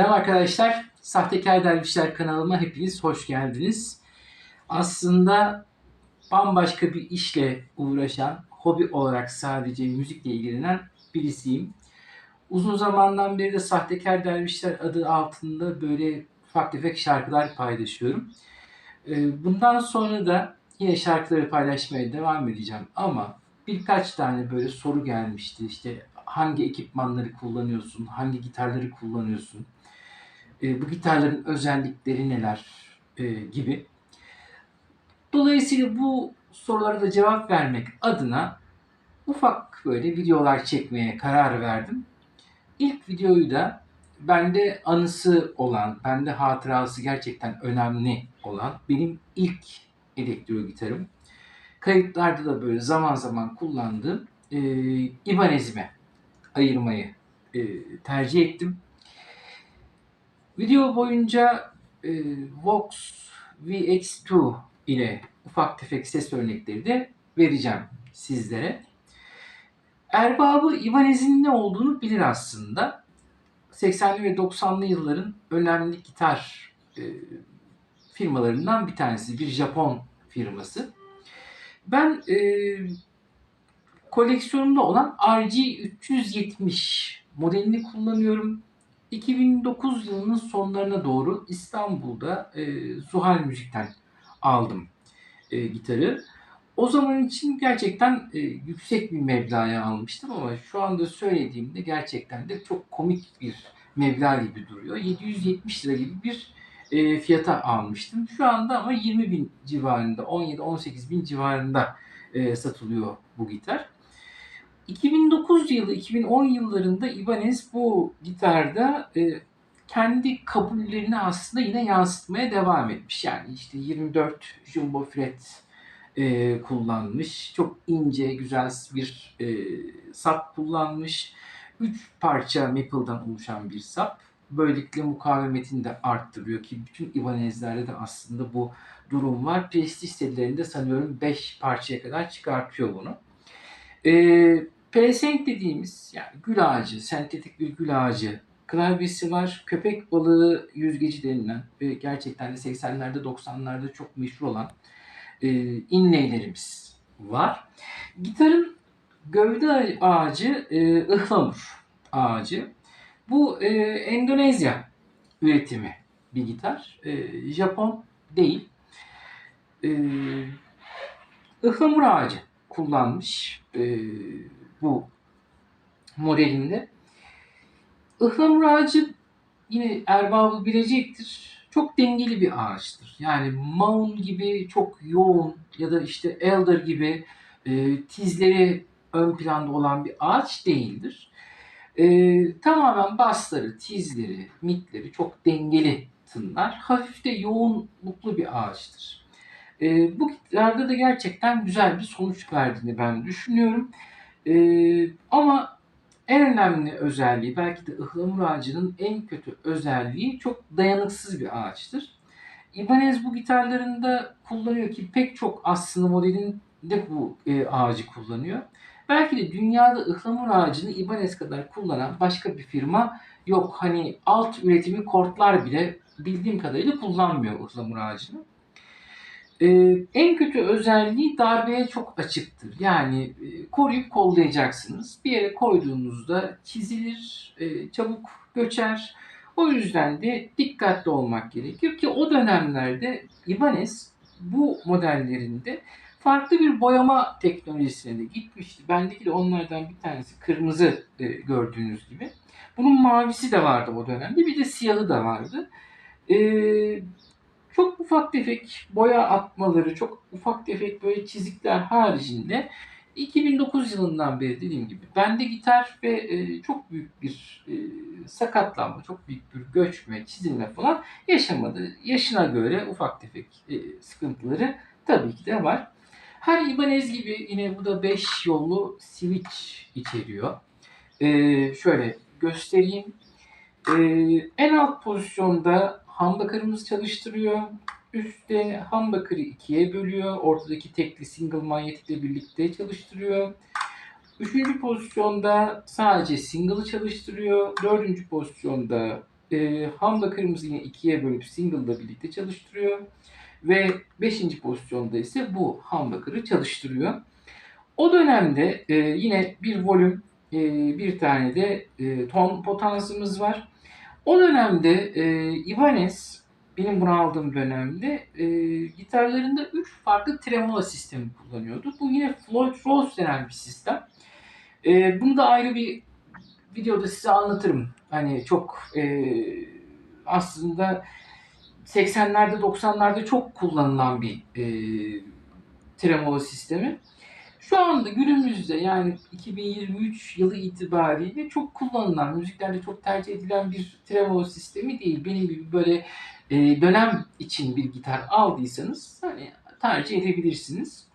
Selam arkadaşlar. Sahtekar Dervişler kanalıma hepiniz hoş geldiniz. Aslında bambaşka bir işle uğraşan, hobi olarak sadece müzikle ilgilenen birisiyim. Uzun zamandan beri de Sahtekar Dervişler adı altında böyle ufak tefek şarkılar paylaşıyorum. Ee, Bundan sonra da yine şarkıları paylaşmaya devam edeceğim ama birkaç tane böyle soru gelmişti. İşte hangi ekipmanları kullanıyorsun, hangi gitarları kullanıyorsun, e, bu gitarların özellikleri neler e, gibi. Dolayısıyla bu sorulara da cevap vermek adına ufak böyle videolar çekmeye karar verdim. İlk videoyu da bende anısı olan, bende hatırası gerçekten önemli olan benim ilk elektro gitarım. Kayıtlarda da böyle zaman zaman kullandığım e, İbanez'ime ayırmayı e, tercih ettim. Video boyunca e, Vox VX2 ile ufak tefek ses örnekleri de vereceğim sizlere. Erbabı Ibanez'in ne olduğunu bilir aslında. 80'li ve 90'lı yılların önemli gitar e, firmalarından bir tanesi. Bir Japon firması. Ben e, koleksiyonumda olan RG370 modelini kullanıyorum. 2009 yılının sonlarına doğru İstanbul'da e, Zuhal Müzik'ten aldım e, gitarı. O zaman için gerçekten e, yüksek bir meblağa almıştım ama şu anda söylediğimde gerçekten de çok komik bir meblağ gibi duruyor. 770 lira gibi bir e, fiyata almıştım. Şu anda ama 20 bin civarında, 17-18 bin civarında e, satılıyor bu gitar. 2009 yılı, 2010 yıllarında Ibanez bu gitarda e, kendi kabullerini aslında yine yansıtmaya devam etmiş. Yani işte 24 jumbo fret e, kullanmış. Çok ince, güzel bir e, sap kullanmış. 3 parça Maple'dan oluşan bir sap. Böylelikle mukavemetini de arttırıyor ki bütün Ibanez'lerde de aslında bu durum var. Prestij serilerinde sanıyorum 5 parçaya kadar çıkartıyor bunu. Ee, Pelesenk dediğimiz yani gül ağacı, sentetik bir gül ağacı klavyesi var. Köpek balığı yüzgeci denilen ve gerçekten de 80'lerde 90'larda çok meşhur olan e, inleylerimiz var. Gitarın gövde ağacı e, ıhlamur ağacı. Bu e, Endonezya üretimi bir gitar. E, Japon değil. E, ıhlamur ağacı kullanmış e, bu modelinde. Ihlamur ağacı yine erbabı bilecektir. Çok dengeli bir ağaçtır. Yani maun gibi çok yoğun ya da işte elder gibi e, tizleri ön planda olan bir ağaç değildir. E, tamamen basları, tizleri, mitleri çok dengeli tınlar. Hafif de yoğunluklu bir ağaçtır. E, bu gitarda da gerçekten güzel bir sonuç verdiğini ben düşünüyorum. E, ama en önemli özelliği belki de ıhlamur ağacının en kötü özelliği çok dayanıksız bir ağaçtır. Ibanez bu gitarlarında kullanıyor ki pek çok aslında modelinde bu e, ağacı kullanıyor. Belki de dünyada ıhlamur ağacını Ibanez kadar kullanan başka bir firma yok. Hani alt üretimi kortlar bile bildiğim kadarıyla kullanmıyor ıhlamur ağacını. Ee, en kötü özelliği darbeye çok açıktır. Yani e, koruyup kollayacaksınız. Bir yere koyduğunuzda çizilir, e, çabuk göçer. O yüzden de dikkatli olmak gerekiyor ki o dönemlerde Ibanez bu modellerinde farklı bir boyama teknolojisine de gitmişti. Bendeki de onlardan bir tanesi kırmızı e, gördüğünüz gibi. Bunun mavisi de vardı o dönemde. Bir de siyahı da vardı. Ee, çok ufak tefek boya atmaları, çok ufak tefek böyle çizikler haricinde 2009 yılından beri dediğim gibi bende gitar ve e, çok büyük bir e, sakatlanma, çok büyük bir göçme, çizilme falan yaşamadı. Yaşına göre ufak tefek e, sıkıntıları tabii ki de var. Her Ibanez gibi yine bu da 5 yollu switch içeriyor. E, şöyle göstereyim. E, en alt pozisyonda humbucker'ımız çalıştırıyor. Üstte humbucker'ı ikiye bölüyor. Ortadaki tekli single manyetikle birlikte çalıştırıyor. Üçüncü pozisyonda sadece single'ı çalıştırıyor. Dördüncü pozisyonda e, humbucker'ımızı yine ikiye bölüp single'la birlikte çalıştırıyor. Ve 5. pozisyonda ise bu humbucker'ı çalıştırıyor. O dönemde e, yine bir volüm, e, bir tane de e, ton potansımız var. O dönemde e, Ibanez, benim bunu aldığım dönemde e, gitarlarında 3 farklı tremolo sistemi kullanıyordu. Bu yine Floyd Rose denen bir sistem. E, bunu da ayrı bir videoda size anlatırım. Hani çok e, aslında 80'lerde 90'larda çok kullanılan bir e, tremolo sistemi. Şu anda günümüzde yani 2023 yılı itibariyle çok kullanılan, müziklerde çok tercih edilen bir tremolo sistemi değil. Benim gibi böyle e, dönem için bir gitar aldıysanız hani tercih edebilirsiniz.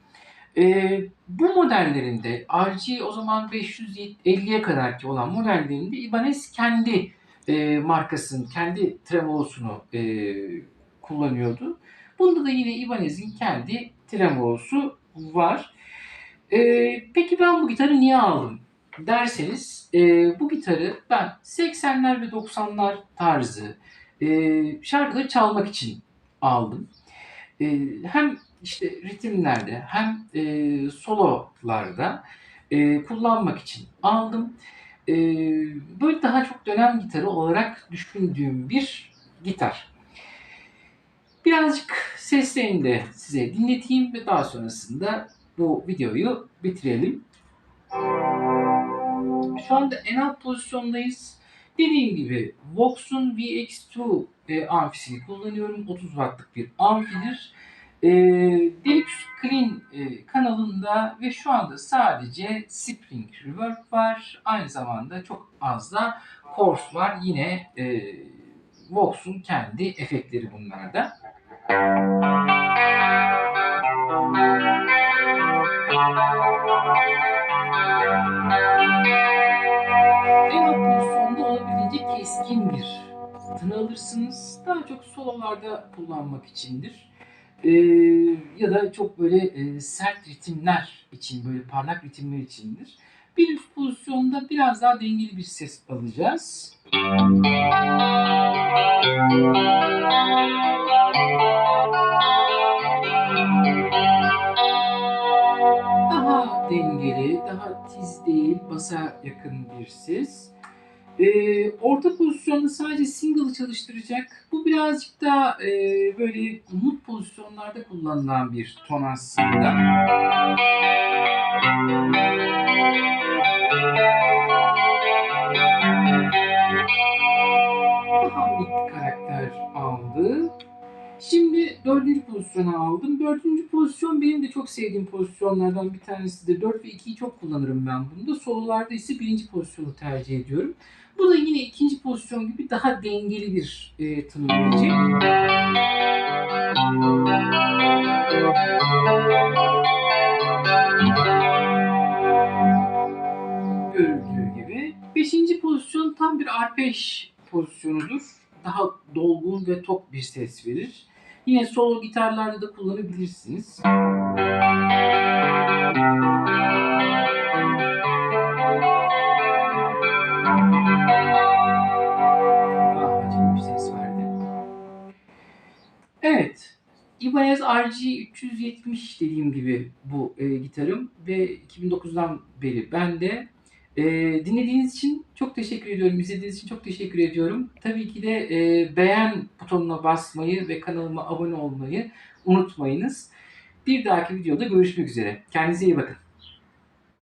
E, bu modellerinde RG o zaman 550'ye kadar ki olan modellerinde Ibanez kendi e, markasının, kendi tremolosunu e, kullanıyordu. Bunda da yine Ibanez'in kendi tremolosu var. E, peki ben bu gitarı niye aldım derseniz e, bu gitarı ben 80'ler ve 90'lar tarzı e, şarkıları çalmak için aldım. E, hem işte ritimlerde hem e, sololarda e, kullanmak için aldım. E, böyle daha çok dönem gitarı olarak düşündüğüm bir gitar. Birazcık seslerini de size dinleteyim ve daha sonrasında bu videoyu bitirelim. Şu anda en alt pozisyondayız. Dediğim gibi Vox'un VX2 e, amfisini kullanıyorum. 30 wattlık bir amfidir. E, Deluxe Clean e, kanalında ve şu anda sadece Spring Reverb var. Aynı zamanda çok az da Chorus var. Yine e, Vox'un kendi efektleri bunlarda. En alt pozisyonda olabildiğince keskin bir tını alırsınız. Daha çok sololarda kullanmak içindir. Ee, ya da çok böyle e, sert ritimler için, böyle parlak ritimler içindir. Bir üst pozisyonda biraz daha dengeli bir ses alacağız. Dengeli, daha tiz değil, basa yakın bir ses. Ee, orta pozisyonda sadece single'ı çalıştıracak. Bu birazcık daha e, böyle mut pozisyonlarda kullanılan bir ton aslında. Daha mid karakter aldı. Şimdi dördüncü pozisyona aldım. Dördüncü pozisyon benim de çok sevdiğim pozisyonlardan bir tanesidir. 4 ve 2'yi çok kullanırım ben bunda. Sololarda ise birinci pozisyonu tercih ediyorum. Bu da yine ikinci pozisyon gibi daha dengeli bir e, tını verecek. Görüldüğü gibi. Beşinci pozisyon tam bir arpej pozisyonudur. Daha dolgun ve tok bir ses verir. Yine solo gitarlarda da kullanabilirsiniz. Acılı bir ses verdi. Evet. Ibanez RG 370 dediğim gibi bu e, gitarım ve 2009'dan beri bende. E, dinlediğiniz için çok teşekkür ediyorum. İzlediğiniz için çok teşekkür ediyorum. Tabii ki de e, beğen butonuna basmayı ve kanalıma abone olmayı unutmayınız. Bir dahaki videoda görüşmek üzere. Kendinize iyi bakın.